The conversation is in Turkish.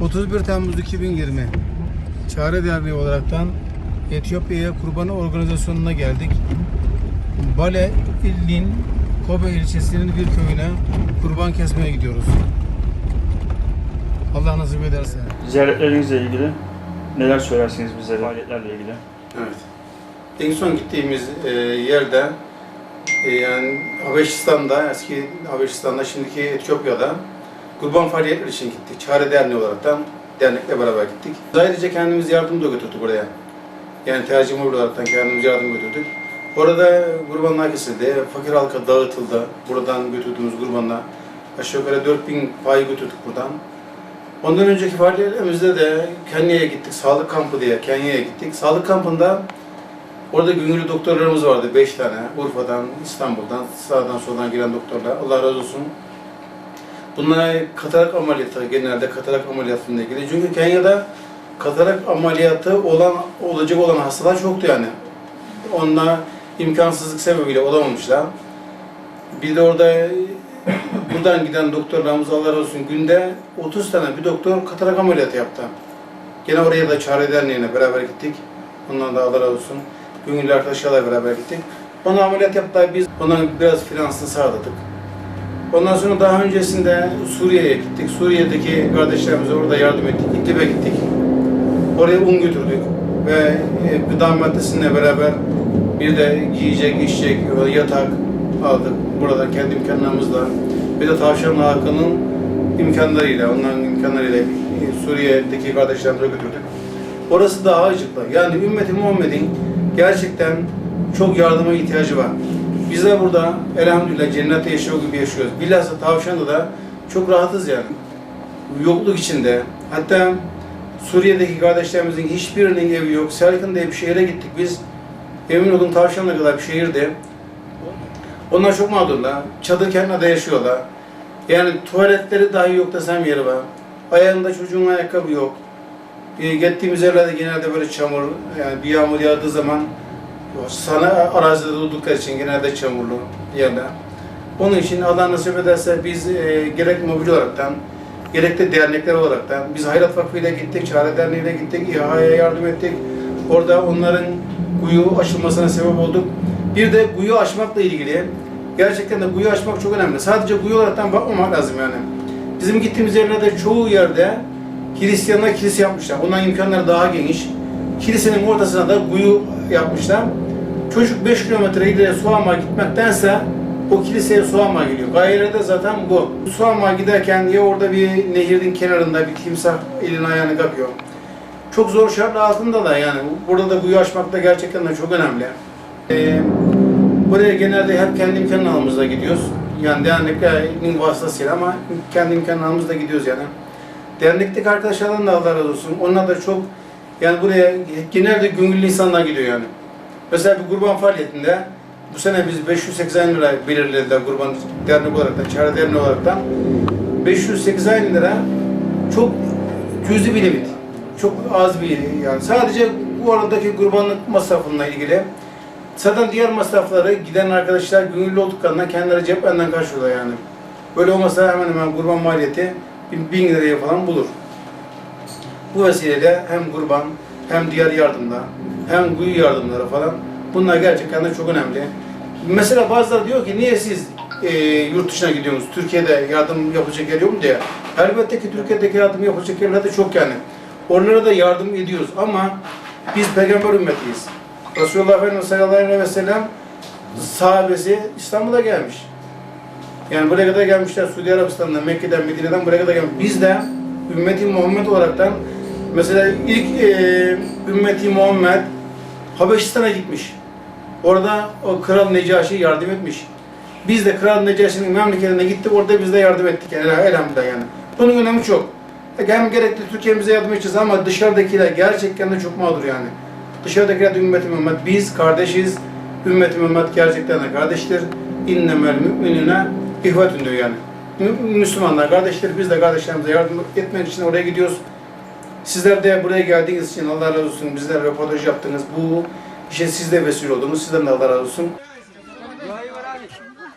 31 Temmuz 2020 Çare Derneği olaraktan Etiyopya'ya kurbanı organizasyonuna geldik. Bale ilin Kobe ilçesinin bir köyüne kurban kesmeye gidiyoruz. Allah nasip ederse. Ziyaretlerinizle ilgili neler söylersiniz bize faaliyetlerle ilgili? Evet. En son gittiğimiz e, yerde e, yani Habeşistan'da, eski Habeşistan'da, şimdiki Etiyopya'da kurban faaliyetleri için gittik. Çare Derneği olaraktan dernekle beraber gittik. Ayrıca kendimiz yardım da götürdük oraya. Yani tercüme olaraktan kendimiz yardım götürdük. Orada kurbanlar kesildi, fakir halka dağıtıldı. Buradan götürdüğümüz kurbanlar aşağı yukarı 4000 pay götürdük buradan. Ondan önceki faaliyetlerimizde de Kenya'ya gittik, sağlık kampı diye Kenya'ya gittik. Sağlık kampında orada gönüllü doktorlarımız vardı, 5 tane. Urfa'dan, İstanbul'dan, sağdan soldan giren doktorlar. Allah razı olsun. Bunlar katarak ameliyatı, genelde katarak ameliyatıyla ilgili. Çünkü Kenya'da katarak ameliyatı olan, olacak olan hastalar çoktu yani. Onlar imkansızlık sebebiyle olamamışlar. Bir de orada buradan giden doktorlarımız Allah razı olsun günde 30 tane bir doktor katarak ameliyatı yaptı. Gene oraya da Çare Derneği'ne beraber gittik. Ondan da Allah razı olsun. Gönüllü arkadaşlarla beraber gittik. Ona ameliyat yaptılar. Biz onların biraz finansını sağladık. Ondan sonra daha öncesinde Suriye'ye gittik. Suriye'deki kardeşlerimize orada yardım ettik. İdlib'e gittik. Oraya un götürdük ve e, gıda maddesiyle beraber bir de giyecek, içecek, yatak aldık. Burada kendi imkanlarımızla. Bir de Tavşanlı halkının imkanlarıyla, onların imkanlarıyla e, Suriye'deki kardeşlerimize götürdük. Orası daha acıklı. Yani ümmeti Muhammed'in gerçekten çok yardıma ihtiyacı var. Biz de burada elhamdülillah cennette yaşıyor gibi yaşıyoruz. Bilhassa Tavşan'da da çok rahatız yani. Yokluk içinde. Hatta Suriye'deki kardeşlerimizin hiçbirinin evi yok. Serkin diye bir şehre gittik biz. Emin olun Tavşan'la kadar bir şehirde. Onlar çok mağdurlar. Çadır kentinde yaşıyorlar. Yani tuvaletleri dahi yok desem yeri var. Ayağında çocuğun ayakkabı yok. E, gittiğimiz yerlerde genelde böyle çamur, yani bir yağmur yağdığı zaman sana arazide durdukları için genelde çamurlu yerler. Onun için Allah nasip ederse biz e, gerek mobil olaraktan, gerek de dernekler olaraktan, biz Hayrat Vakfı ile gittik, Çare Derneği ile gittik, İHA'ya yardım ettik. Orada onların kuyu aşılmasına sebep olduk. Bir de kuyu aşmakla ilgili, gerçekten de kuyu aşmak çok önemli. Sadece kuyu olaraktan bakmamak lazım yani. Bizim gittiğimiz yerlerde çoğu yerde Hristiyanlar kilise yapmışlar. Onların imkanları daha geniş. Kilisenin ortasına da kuyu yapmışlar. Çocuk 5 kilometre ileri su almaya gitmektense o kiliseye su almaya gidiyor. Gayeleri de zaten bu. Su almaya giderken ya orada bir nehirin kenarında bir timsah elini ayağını kapıyor. Çok zor şartlar altında da yani burada da kuyu açmak da gerçekten de çok önemli. Ee, buraya genelde hep kendi imkanlarımızla gidiyoruz. Yani derneklerin vasıtasıyla ama kendi imkanlarımızla gidiyoruz yani. Dernekteki arkadaşlardan da Allah razı olsun. Onlar da çok yani buraya genelde gönüllü insanlar gidiyor yani. Mesela bir kurban faaliyetinde bu sene biz 580 lira belirlediler kurban dernek olarak da, çare derneği olarak da. 580 lira çok cüzi bir limit. Çok az bir yani. Sadece bu aradaki kurbanlık masrafıyla ilgili zaten diğer masrafları giden arkadaşlar gönüllü olduklarından kendileri ceplerinden karşılıyor yani. Böyle olmasa hemen hemen kurban maliyeti 1000 liraya falan bulur. Bu vesileyle hem kurban hem diğer yardımlar hem kuyu yardımları falan bunlar gerçekten de çok önemli. Mesela bazıları diyor ki niye siz e, yurt dışına gidiyorsunuz? Türkiye'de yardım yapılacak yer yok mu diye. Elbette ki Türkiye'deki yardım yapılacak yerler de çok yani. Oralara da yardım ediyoruz ama biz peygamber ümmetiyiz. Resulullah Efendimiz sallallahu aleyhi ve sellem sahabesi İstanbul'a gelmiş. Yani buraya kadar gelmişler Suudi Arabistan'dan, Mekke'den, Medine'den buraya kadar gelmiş. Biz de ümmeti Muhammed olaraktan mesela ilk e, ümmeti Muhammed Habeşistan'a gitmiş. Orada o Kral Necaşi yardım etmiş. Biz de Kral Necaşi'nin memleketine gittik, orada biz de yardım ettik yani elhamdülillah yani. Bunun önemi çok. Hem gerekli Türkiye'mize yardım edeceğiz ama dışarıdakiler gerçekten de çok mağdur yani. Dışarıdakiler de ümmeti Muhammed. Biz kardeşiz. Ümmeti Muhammed gerçekten de kardeştir. İnnemel müminine ihvetün diyor yani. Mü- Müslümanlar kardeştir. Biz de kardeşlerimize yardım etmek için oraya gidiyoruz. Sizler de buraya geldiğiniz için Allah razı olsun. Bizler röportaj yaptınız. Bu işe siz de vesile oldunuz. Sizden de Allah razı olsun.